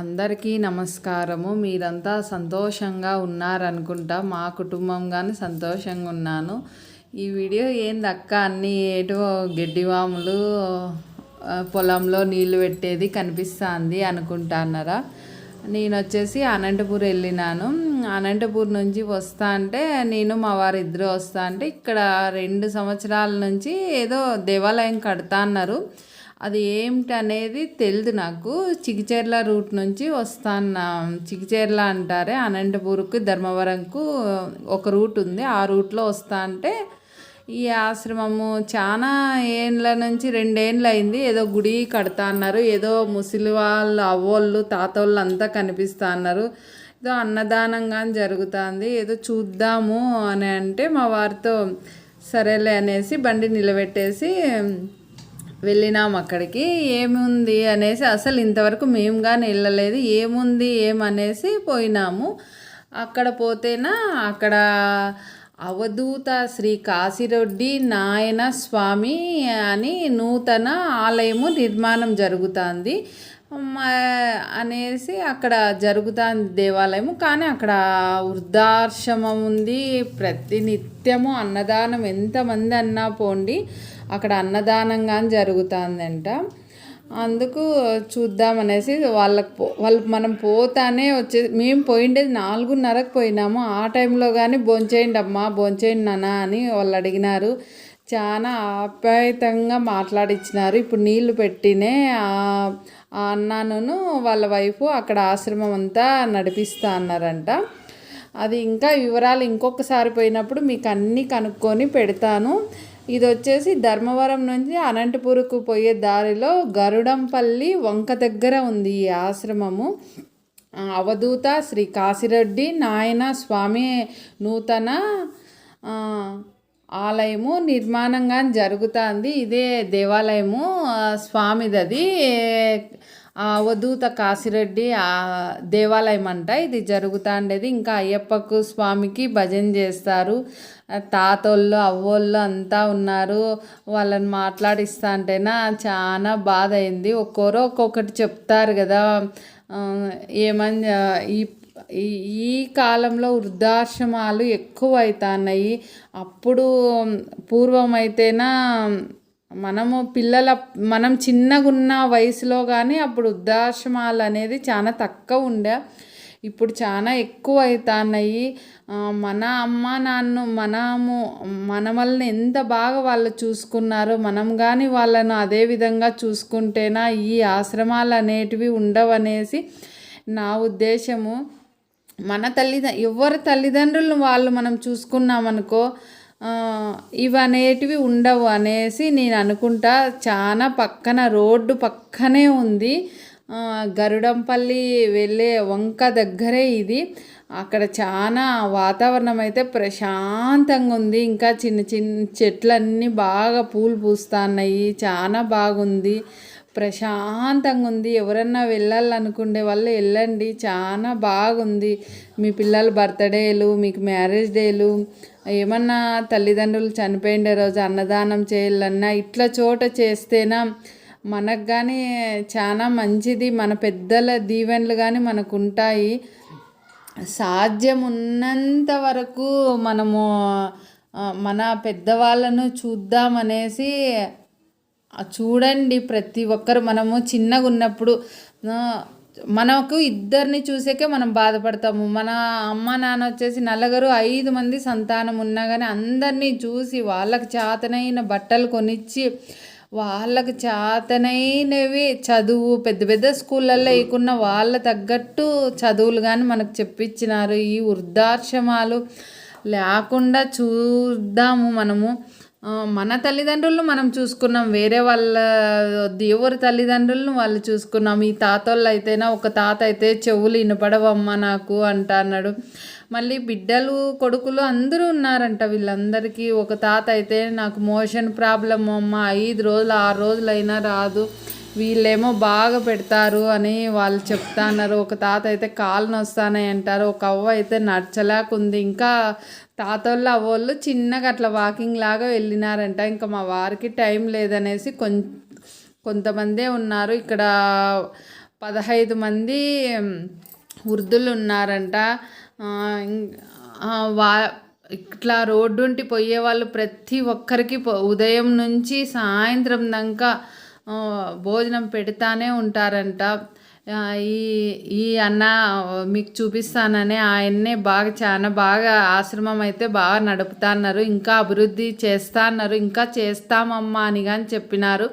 అందరికీ నమస్కారము. మీరంతా సంతోషంగా ఉన్నారనుకుంటా. మా కుటుంబం కానీ సంతోషంగా ఉన్నాను. ఈ వీడియో ఏంది అక్క అన్ని ఏటో గడ్డివాములు పొలంలో నీళ్ళు పెట్టేది కనిపిస్తుంది అనుకుంటున్నారా? నేను వచ్చేసి అనంతపూర్ వెళ్ళినాను. అనంతపూర్ నుంచి వస్తా అంటే నేను మా వారు ఇద్దరు వస్తా అంటే ఇక్కడ రెండు సంవత్సరాల నుంచి ఏదో దేవాలయం కడతా అన్నారు అది ఏమిటి అనేది తెలియదు నాకు. చిగిచేర్ల రూట్ నుంచి వస్తాను చిగిచేర్ల అంటారే అనంతపూర్కి ధర్మవరంకు ఒక రూట్ ఉంది. ఆ రూట్లో వస్తా అంటే ఈ ఆశ్రమము చాలా ఏండ్ల నుంచి రెండేండ్లు అయింది. ఏదో గుడి కడతా అన్నారు. ఏదో ముసలి వాళ్ళు అవ్వోళ్ళు తాతోళ్ళు అంతా కనిపిస్తా అన్నారు. ఏదో అన్నదానంగా జరుగుతుంది. ఏదో చూద్దాము అని అంటే మా వారితో సరేలే అనేసి బండి నిలబెట్టేసి వెళ్ళినాం అక్కడికి. ఏముంది అనేసి అసలు ఇంతవరకు మేము కానీ వెళ్ళలేదు. ఏముంది ఏమనేసి పోయినాము. అక్కడ పోతేనా అక్కడ అవధూత శ్రీ కాశీరెడ్డి నాయన స్వామి అని నూతన ఆలయము నిర్మాణం జరుగుతుంది. అనేసి అక్కడ జరుగుతుంది దేవాలయము. కానీ అక్కడ వృద్ధాశ్రమం ఉంది. ప్రతి నిత్యము అన్నదానం ఎంతమంది అన్నా పోండి. అక్కడ అన్నదానంగా జరుగుతుందంట. అందుకు చూద్దామనేసి వాళ్ళకి పో వాళ్ళు మనం పోతానే వచ్చే మేము పోయిండేది నాలుగున్నరకు పోయినాము. ఆ టైంలో కానీ భోంచేయండి అమ్మా భోంచేయండి నాన్న అని వాళ్ళు అడిగినారు. చాలా ఆప్యాయతంగా మాట్లాడిచ్చినారు. ఇప్పుడు నీళ్ళు పెట్టినే ఆ ఆ అన్నాను వాళ్ళ వైఫ్ అక్కడ ఆశ్రమం అంతా నడిపిస్తా అన్నారంట. అది ఇంకా వివరాలు ఇంకొకసారి పోయినప్పుడు మీకు అన్నీ కనుక్కొని పెడతాను. ఇది వచ్చేసి ధర్మవరం నుంచి అనంతపూర్కు పోయే దారిలో గరుడంపల్లి వంక దగ్గర ఉంది ఈ ఆశ్రమము. అవధూత శ్రీ కాశిరెడ్డి నాయన స్వామి నూతన ఆలయము నిర్మాణంగా జరుగుతుంది. ఇదే దేవాలయము ఆ, వధూత ఆ కాశిరెడ్డి దేవాలయం అంట. ఇది జరుగుతాండేది ఇంకా అయ్యప్పకు స్వామికి భజన చేస్తారు. తాతోళ్ళు అవ్వోళ్ళు అంతా ఉన్నారు. వాళ్ళని మాట్లాడిస్తా అంటేనా చాలా బాధ అయింది ఒక్కోరో ఒక్కొక్కటి చెప్తారు కదా. ఏమని ఈ ఈ ఈ కాలంలో వృద్ధాశ్రమాలు ఎక్కువ అవుతున్నాయి అప్పుడు పూర్వం అయితేనా మనము పిల్లల మనం చిన్నగా ఉన్న వయసులో కానీ అప్పుడు వృద్ధాశ్రమాలు అనేది చాలా తక్కువ ఉండే. ఇప్పుడు చాలా ఎక్కువ అవుతున్నాయి మన అమ్మ నాన్న మనము మనమల్ని ఎంత బాగా వాళ్ళు చూసుకున్నారో మనం కానీ వాళ్ళను అదే విధంగా చూసుకుంటేనా ఈ ఆశ్రమాలు అనేటివి ఉండవనేసి నా ఉద్దేశము. మన తల్లిద ఎవరి తల్లిదండ్రులను వాళ్ళు మనం చూసుకున్నామనుకో ఇవనేటివి ఇవి అనేటివి ఉండవు అనేసి నేను అనుకుంటా. చాలా పక్కన రోడ్డు పక్కనే ఉంది. గరుడంపల్లి వెళ్ళే వంక దగ్గరే ఇది. అక్కడ చాలా వాతావరణం అయితే ప్రశాంతంగా ఉంది. ఇంకా చిన్న చిన్న చెట్లన్నీ బాగా పూలు పూస్తున్నాయి. చాలా బాగుంది. ప్రశాంతంగా ఉంది ఎవరన్నా వెళ్ళాలనుకునే వాళ్ళు వెళ్ళండి. చాలా బాగుంది. మీ పిల్లల బర్త్డేలు మీకు మ్యారేజ్ డేలు ఏమన్నా తల్లిదండ్రులు చనిపోయిన రోజు అన్నదానం చేయాలన్నా ఇట్లా చోట చేస్తేనా మనకు కానీ చాలా మంచిది. మన పెద్దల దీవెనలు కానీ మనకు ఉంటాయి సాధ్యం ఉన్నంత వరకు మనము మన పెద్దవాళ్ళను చూద్దామనేసి చూడండి ప్రతి ఒక్కరు మనము చిన్నగా ఉన్నప్పుడు మనకు ఇద్దరిని చూసాకే మనం బాధపడతాము. మన అమ్మ నాన్న వచ్చేసి నలుగురు ఐదు మంది సంతానం ఉన్నా కానీ అందరినీ చూసి వాళ్ళకి చేతనైన బట్టలు కొనిచ్చి వాళ్ళకి చేతనైనవి చదువు పెద్ద పెద్ద స్కూళ్ళల్లో వేయకున్న వాళ్ళ తగ్గట్టు చదువులు కానీ మనకు చెప్పించినారు. ఈ వృద్ధాశ్రమాలు లేకుండా చూద్దాము మనము. మన తల్లిదండ్రులను మనం చూసుకున్నాం. వేరే వాళ్ళ ఎవరి తల్లిదండ్రులను వాళ్ళు చూసుకున్నాం. ఈ తాతోళ్ళు అయితేనా ఒక తాత అయితే చెవులు వినపడవమ్మా నాకు అంట అన్నాడు. మళ్ళీ బిడ్డలు కొడుకులు అందరూ ఉన్నారంట వీళ్ళందరికీ. ఒక తాత అయితే నాకు మోషన్ ప్రాబ్లం అమ్మ ఐదు రోజులు ఆరు రోజులైనా రాదు. వీళ్ళేమో బాగా పెడతారు అని వాళ్ళు చెప్తాన్నారు. ఒక తాత అయితే కాళ్ళు నొస్తానని అంటారు. ఒక అవ్వ అయితే నడచలేకుంది. ఇంకా తాతోళ్ళు అవ్వోళ్ళు చిన్నగా అట్లా వాకింగ్ లాగా వెళ్ళినారంట. ఇంకా మా వారికి టైం లేదనేసి కొం కొంతమందే ఉన్నారు. ఇక్కడ పదహైదు మంది వృద్ధులు ఉన్నారంట. వా ఇట్లా రోడ్డుంటి పోయే వాళ్ళు ప్రతి ఒక్కరికి ఉదయం నుంచి సాయంత్రం దాకా భోజనం పెడతానే ఉంటారంట. ఈ ఈ అన్న మీకు చూపిస్తానని ఆయన్నే బాగా చాలా బాగా ఆశ్రమం అయితే బాగా నడుపుతాన్నారు. ఇంకా అభివృద్ధి చేస్తా అన్నారు ఇంకా చేస్తామమ్మా అని కానీ చెప్పినారు.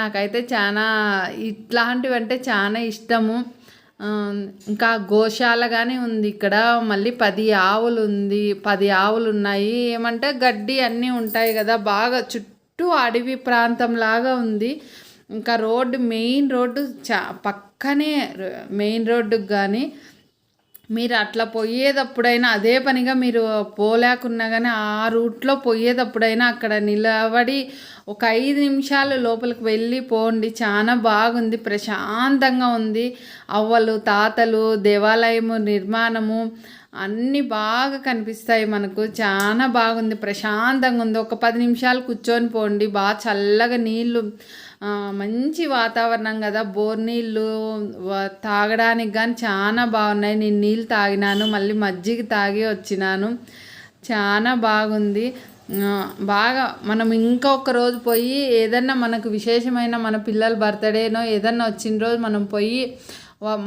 నాకైతే చాలా ఇట్లాంటివి అంటే చాలా ఇష్టము ఇంకా గోశాల కానీ ఉంది ఇక్కడ. మళ్ళీ పది ఆవులు ఉంది. పది ఆవులు ఉన్నాయి. ఏమంటే గడ్డి అన్నీ ఉంటాయి కదా. బాగా చుట్టూ చుట్టూ అడవి ప్రాంతం లాగా ఉంది. ఇంకా రోడ్డు మెయిన్ రోడ్డు చా పక్కనే మెయిన్ రోడ్డుకి కానీ మీరు అట్లా పోయేటప్పుడైనా అదే పనిగా మీరు పోలేకున్నా కానీ ఆ రూట్లో పోయేటప్పుడైనా అక్కడ నిలబడి ఒక ఐదు నిమిషాలు లోపలికి వెళ్ళి పోండి. చాలా బాగుంది. ప్రశాంతంగా ఉంది. అవ్వలు తాతలు దేవాలయము నిర్మాణము అన్నీ బాగా కనిపిస్తాయి మనకు. చాలా బాగుంది. ప్రశాంతంగా ఉంది. ఒక పది నిమిషాలు కూర్చొని పోండి. బాగా చల్లగా నీళ్ళు మంచి వాతావరణం కదా. బోర్ నీళ్ళు తాగడానికి కానీ చాలా బాగున్నాయి. నేను నీళ్ళు తాగినాను మళ్ళీ మజ్జిగ తాగి వచ్చినాను. చాలా బాగుంది. బాగా మనం ఇంకొక రోజు పోయి ఏదన్నా మనకు విశేషమైన మన పిల్లల బర్త్డేనో ఏదన్నా వచ్చిన రోజు మనం పోయి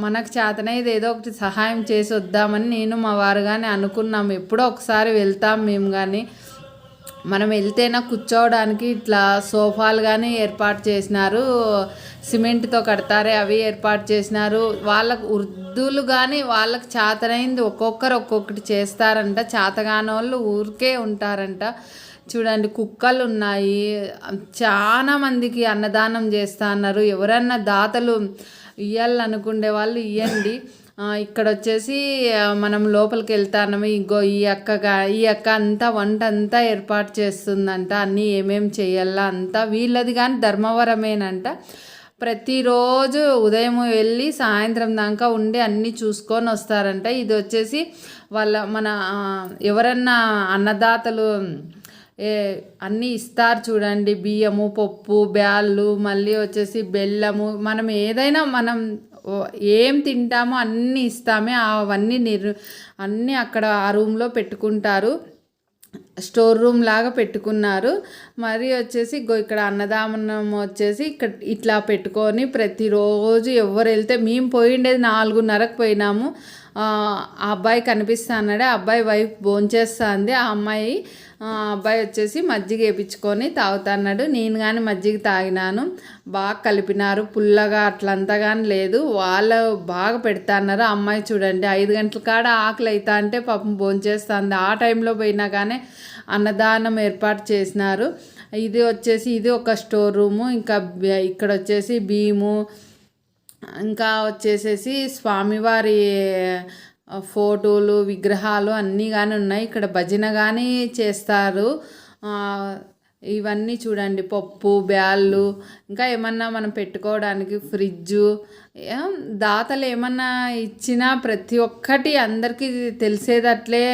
మనకు చేతనైతే ఏదో ఒకటి సహాయం చేసి వద్దామని నేను మా వారు కానీ అనుకున్నాం. ఎప్పుడో ఒకసారి వెళ్తాం మేము కానీ మనం వెళ్తేనా కూర్చోవడానికి ఇట్లా సోఫాలు కానీ ఏర్పాటు చేసినారు సిమెంట్తో కడతారే అవి ఏర్పాటు చేసినారు. వాళ్ళకు వృద్ధులు కానీ వాళ్ళకి చేతనైంది ఒక్కొక్కరు ఒక్కొక్కటి చేస్తారంట. చేతగాని వాళ్ళు ఊరికే ఉంటారంట. చూడండి కుక్కలు ఉన్నాయి. చాలా మందికి అన్నదానం చేస్తా అన్నారు. ఎవరన్నా దాతలు ఇయ్యాలనుకునే వాళ్ళు ఇవ్వండి ఇక్కడ వచ్చేసి మనం లోపలికి వెళ్తాము ఇంకో ఈ అక్కగా ఈ అక్క అంతా వంట అంతా ఏర్పాటు చేస్తుందంట. అన్నీ ఏమేం చేయాలా అంతా. వీళ్ళది కానీ ధర్మవరమేనంట. ప్రతిరోజు ఉదయం వెళ్ళి సాయంత్రం దాకా ఉండి అన్నీ చూసుకొని వస్తారంట. ఇది వచ్చేసి వాళ్ళ మన ఎవరన్నా అన్నదాతలు ఏ అన్నీ ఇస్తారు చూడండి. బియ్యము పప్పు బ్యాళ్ళు మళ్ళీ వచ్చేసి బెల్లము. మనం ఏదైనా మనం ఏం తింటామో అన్నీ ఇస్తామే అవన్నీ నిర్ అన్నీ అక్కడ ఆ రూమ్లో పెట్టుకుంటారు. స్టోర్ రూమ్ లాగా పెట్టుకున్నారు. మరి వచ్చేసి ఇక్కడ అన్నదానం వచ్చేసి ఇక్కడ ఇట్లా పెట్టుకొని ప్రతిరోజు ఎవరు వెళ్తే మేము పోయిండేది నాలుగున్నరకు పోయినాము. ఆ అబ్బాయి కనిపిస్తాన్నాడే ఆ అబ్బాయి వైఫ్ భోంచేస్తుంది ఆ అమ్మాయి అబ్బాయి వచ్చేసి మజ్జిగ వేపించుకొని తాగుతున్నాడు నేను కానీ మజ్జిగ తాగినాను. బాగా కలిపినారు. పుల్లగా అట్లంతా కానీ లేదు. వాళ్ళు బాగా పెడతాన్నారు అమ్మాయి చూడండి ఐదు గంటల కాడ ఆకలి అవుతా అంటే పాపం భోంచేస్తుంది. ఆ టైంలో పోయినా కానీ అన్నదానం ఏర్పాటు చేసినారు. ఇది వచ్చేసి ఇది ఒక స్టోర్ రూము ఇంకా ఇక్కడ వచ్చేసి భీము. ఇంకా వచ్చేసేసి స్వామివారి ఫోటోలు విగ్రహాలు అన్నీ కానీ ఉన్నాయి. ఇక్కడ భజన కానీ చేస్తారు. ఇవన్నీ చూడండి. పప్పు బ్యాళ్ళు ఇంకా ఏమన్నా మనం పెట్టుకోవడానికి ఫ్రిడ్జు దాతలు ఏమన్నా ఇచ్చినా ప్రతి ఒక్కటి అందరికీ తెలిసేదట్లే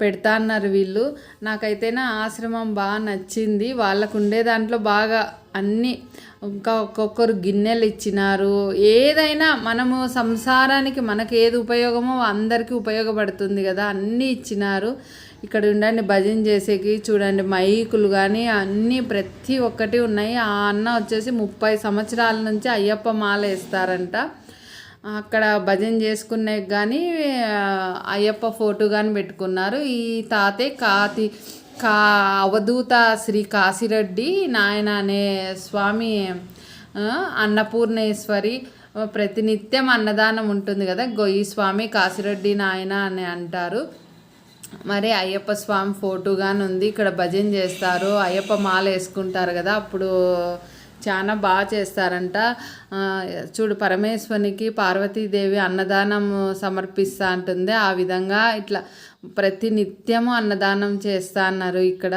పెడతా అన్నారు వీళ్ళు. నాకైతేనే ఆశ్రమం బాగా నచ్చింది. వాళ్ళకు ఉండే దాంట్లో బాగా అన్నీ ఇంకా ఒక్కొక్కరు గిన్నెలు ఇచ్చినారు. ఏదైనా మనము సంసారానికి మనకు ఏది ఉపయోగమో అందరికీ ఉపయోగపడుతుంది కదా. అన్నీ ఇచ్చినారు. ఇక్కడ ఉండండి భజన చేసేకి చూడండి మైకులు కానీ అన్నీ ప్రతి ఒక్కటి ఉన్నాయి. ఆ అన్న వచ్చేసి ముప్పై సంవత్సరాల నుంచి అయ్యప్ప మాల వేస్తారంట. అక్కడ భజన చేసుకునే కానీ అయ్యప్ప ఫోటో కానీ పెట్టుకున్నారు. ఈ తాతే కాతి కా అవధూత శ్రీ కాశిరెడ్డి నాయన అనే స్వామి అన్నపూర్ణేశ్వరి ప్రతినిత్యం అన్నదానం ఉంటుంది కదా గొయ్యి స్వామి కాశిరెడ్డి నాయన అని అంటారు. మరి అయ్యప్ప స్వామి ఫోటో ఉంది ఇక్కడ భజన చేస్తారు. అయ్యప్ప మాల వేసుకుంటారు కదా అప్పుడు చాలా బాగా చేస్తారంట. చూడు పరమేశ్వరునికి పార్వతీదేవి అన్నదానం సమర్పిస్తా అంటుంది. ఆ విధంగా ఇట్లా ప్రతి నిత్యము అన్నదానం చేస్తా అన్నారు. ఇక్కడ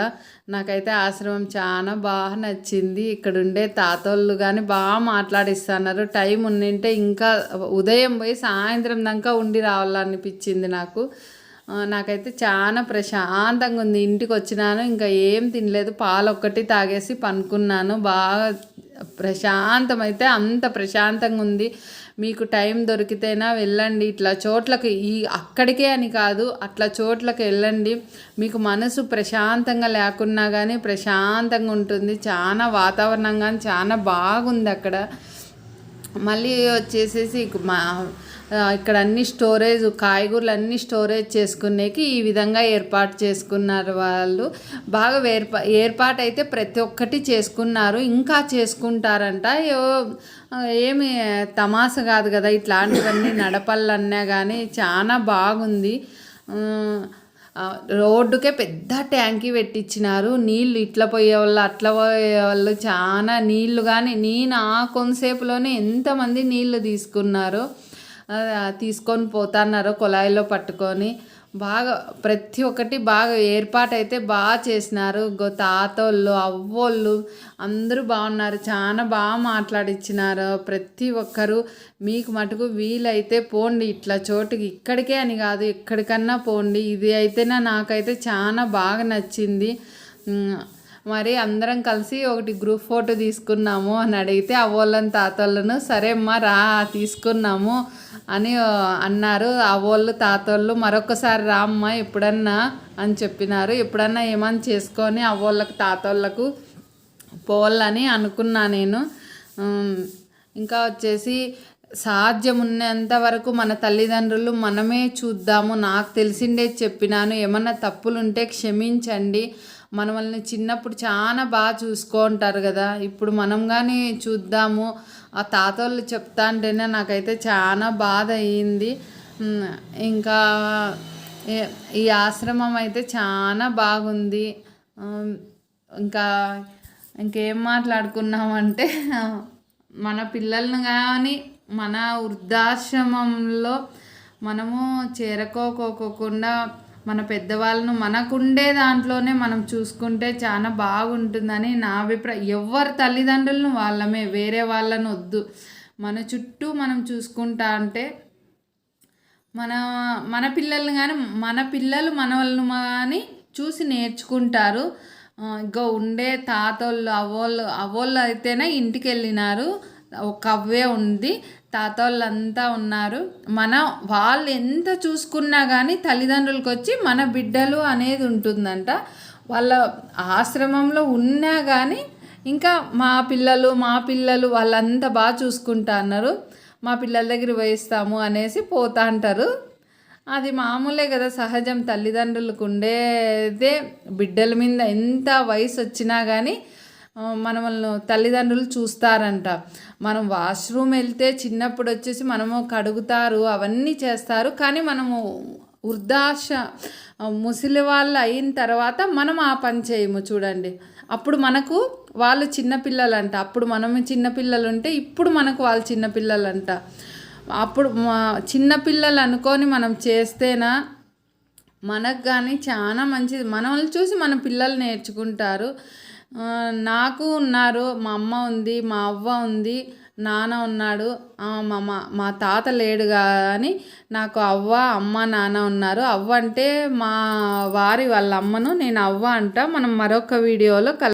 నాకైతే ఆశ్రమం చాలా బాగా నచ్చింది. ఇక్కడ ఉండే తాతోళ్ళు కానీ బాగా మాట్లాడిస్తున్నారు టైం ఉండింటే ఇంకా ఉదయం పోయి సాయంత్రం దాకా ఉండి రావాలనిపించింది నాకు. నాకైతే చాలా ప్రశాంతంగా ఉంది. ఇంటికి వచ్చినాను ఇంకా ఏం తినలేదు. పాలు ఒక్కటి తాగేసి పనుకున్నాను. బాగా ప్రశాంతమైతే అంత ప్రశాంతంగా ఉంది మీకు టైం దొరికితేనా వెళ్ళండి. ఇట్లా చోట్లకి ఈ అక్కడికే అని కాదు అట్లా చోట్లకి వెళ్ళండి. మీకు మనసు ప్రశాంతంగా లేకున్నా కానీ ప్రశాంతంగా ఉంటుంది చాలా వాతావరణం కానీ చాలా బాగుంది అక్కడ మళ్ళీ వచ్చేసేసి మా ఇక్కడ అన్ని స్టోరేజ్ కాయగూరలు అన్ని స్టోరేజ్ చేసుకునేకి ఈ విధంగా ఏర్పాటు చేసుకున్నారు వాళ్ళు. బాగా ఏర్పా ఏర్పాటు అయితే ప్రతి ఒక్కటి చేసుకున్నారు. ఇంకా చేసుకుంటారంట. ఏమి తమాస కాదు కదా ఇట్లాంటివన్నీ నడపాలన్నా కానీ చాలా బాగుంది. రోడ్డుకే పెద్ద ట్యాంకీ పెట్టించినారు నీళ్ళు ఇట్లా పోయే వాళ్ళు అట్లా పోయే వాళ్ళు చాలా నీళ్ళు కానీ నేను ఆ కొంతసేపులోనే ఎంతమంది నీళ్ళు తీసుకున్నారు తీసుకొని పోతున్నారు కుళాయిలో పట్టుకొని. బాగా ప్రతి ఒక్కటి బాగా ఏర్పాటు అయితే బాగా చేసినారు. తాతోళ్ళు అవ్వోళ్ళు అందరూ బాగున్నారు. చాలా బాగా మాట్లాడిచ్చినారు. ప్రతి ఒక్కరు మీకు మటుకు వీలైతే పోండి ఇట్లా చోటుకి. ఇక్కడికే అని కాదు ఎక్కడికన్నా పోండి. ఇది అయితేనే నాకైతే చాలా బాగా నచ్చింది. మరి అందరం కలిసి ఒకటి గ్రూప్ ఫోటో తీసుకున్నాము అని అడిగితే అవ్వోళ్ళని తాతోళ్ళను సరే అమ్మా రా తీసుకున్నాము. అని అన్నారు. అవోళ్ళు తాతోళ్ళు మరొకసారి రా అమ్మ ఎప్పుడన్నా అని చెప్పినారు. ఎప్పుడన్నా ఏమని చేసుకొని అవోళ్ళకు తాతోళ్ళకు పోవాలని అనుకున్నా నేను. ఇంకా వచ్చేసి సాధ్యం ఉన్నంత వరకు మన తల్లిదండ్రులు మనమే చూద్దాము. నాకు తెలిసిండే చెప్పినాను. ఏమన్నా తప్పులుంటే క్షమించండి. మనల్ని చిన్నప్పుడు చాలా బాగా చూసుకుంటారు కదా. ఇప్పుడు మనం కానీ చూద్దాము. ఆ తాత వాళ్ళు చెప్తా అంటేనే నాకైతే చాలా బాధ అయ్యింది ఇంకా ఈ ఆశ్రమం అయితే చాలా బాగుంది. ఇంకా ఇంకేం మాట్లాడుకున్నామంటే మన పిల్లల్ని కానీ మన వృద్ధాశ్రమంలో మనము చేరుకోకోకుండా మన పెద్దవాళ్ళను మనకుండే దాంట్లోనే మనం చూసుకుంటే చాలా బాగుంటుందని నా అభిప్రాయం. ఎవరి తల్లిదండ్రులను వాళ్ళమే వేరే వాళ్ళను వద్దు. మన చుట్టూ మనం చూసుకుంటా అంటే మన మన పిల్లల్ని కానీ మన పిల్లలు మన వాళ్ళను కానీ చూసి నేర్చుకుంటారు. ఇంకా ఉండే తాతోళ్ళు అవ్వోళ్ళు అవ్వోళ్ళు అయితేనే ఇంటికి వెళ్ళినారు ఒక అవ్వే ఉంది. తాత వాళ్ళంతా ఉన్నారు. మన వాళ్ళు ఎంత చూసుకున్నా కానీ తల్లిదండ్రులకు వచ్చి మన బిడ్డలు అనేది ఉంటుందంట. వాళ్ళ ఆశ్రమంలో ఉన్నా కానీ ఇంకా మా పిల్లలు మా పిల్లలు వాళ్ళంతా బాగా చూసుకుంటా అన్నారు. మా పిల్లల దగ్గర వేయిస్తాము అనేసి పోతా అంటారు. అది మామూలే కదా సహజం. తల్లిదండ్రులకు ఉండేదే బిడ్డల మీద ఎంత వయసు వచ్చినా కానీ మనల్ని తల్లిదండ్రులు చూస్తారంట. మనం వాష్రూమ్ వెళ్తే చిన్నప్పుడు వచ్చేసి మనము కడుగుతారు అవన్నీ చేస్తారు. కానీ మనము వృద్ధాశ ముసలి వాళ్ళు అయిన తర్వాత మనం ఆ పని చేయము చూడండి. అప్పుడు మనకు వాళ్ళు చిన్నపిల్లలు అంట అప్పుడు మనం చిన్నపిల్లలు ఉంటే ఇప్పుడు మనకు వాళ్ళు చిన్నపిల్లలు అంట అప్పుడు చిన్నపిల్లలు అనుకొని మనం చేస్తేనా మనకు కానీ చాలా మంచిది. మనల్ని చూసి మన పిల్లలు నేర్చుకుంటారు. నాకు ఉన్నారు మా అమ్మ ఉంది మా అవ్వ ఉంది నాన్న ఉన్నాడు. మా మా తాత లేడు కానీ నాకు అవ్వ అమ్మ నాన్న ఉన్నారు. అవ్వ అంటే మా వారి వాళ్ళ అమ్మను నేను అవ్వ అంట. మనం మరొక వీడియోలో కల్